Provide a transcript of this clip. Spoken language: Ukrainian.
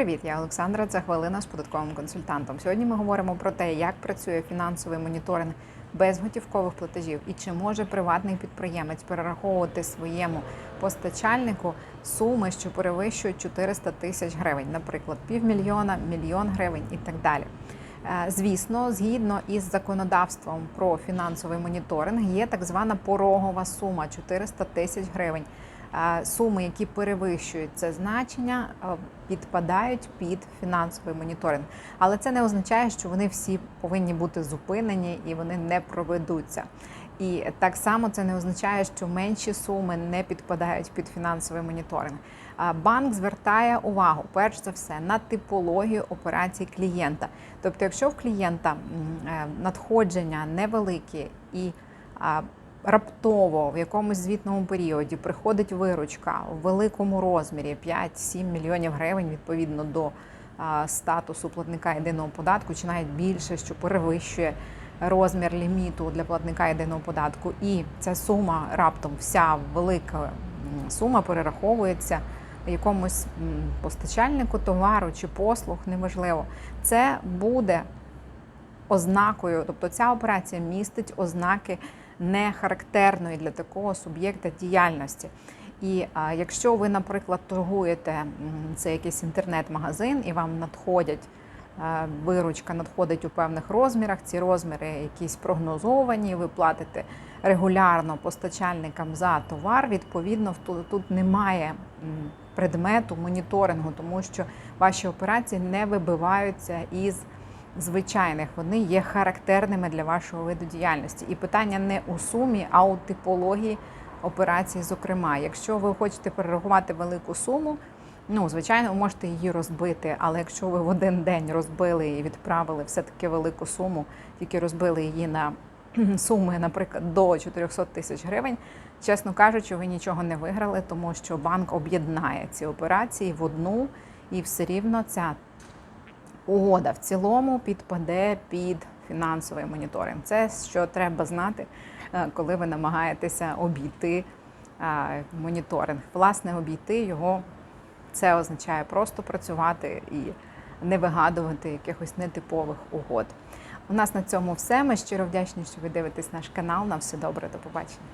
привіт! Я Олександра. Це хвилина з податковим консультантом. Сьогодні ми говоримо про те, як працює фінансовий моніторинг без готівкових платежів і чи може приватний підприємець перераховувати своєму постачальнику суми, що перевищують 400 тисяч гривень, наприклад, півмільйона, мільйон гривень і так далі. Е, Звісно, згідно із законодавством про фінансовий моніторинг, є так звана порогова сума 400 тисяч гривень. Суми, які перевищують це значення, підпадають під фінансовий моніторинг. Але це не означає, що вони всі повинні бути зупинені і вони не проведуться. І так само це не означає, що менші суми не підпадають під фінансовий моніторинг. Банк звертає увагу перш за все на типологію операцій клієнта. Тобто, якщо в клієнта е, надходження невеликі і раптово в якомусь звітному періоді приходить виручка в великому розмірі 5-7 мільйонів гривень відповідно до статусу платника єдиного податку, чи навіть більше, що перевищує розмір ліміту для платника єдиного податку, і ця сума раптом вся велика сума перераховується якомусь постачальнику товару чи послуг, неважливо, це буде ознакою, тобто ця операція містить ознаки не характерної для такого суб'єкта діяльності. І а, якщо ви, наприклад, торгуєте це якийсь інтернет-магазин і вам надходять е, виручка надходить у певних розмірах, ці розміри якісь прогнозовані, ви платите регулярно постачальникам за товар. Відповідно, тут немає предмету моніторингу, тому що ваші операції не вибиваються із звичайних, вони є характерними для вашого виду діяльності. І питання не у сумі, а у типології операцій. Зокрема, якщо ви хочете перерахувати велику суму, ну звичайно, ви можете її розбити. Але якщо ви в один день розбили і відправили все-таки велику суму, тільки розбили її на суми, наприклад, до 400 тисяч гривень, чесно кажучи, ви нічого не виграли, тому що банк об'єднає ці операції в одну, і все рівно ця угода в цілому підпаде під фінансовий моніторинг. Це що треба знати, е, коли ви намагаєтеся обійти е, моніторинг. Власне, обійти його це означає просто працювати і не вигадувати якихось нетипових угод. У нас на цьому все. Ми щиро вдячні, що ви дивитесь наш канал. На все добре, до побачення.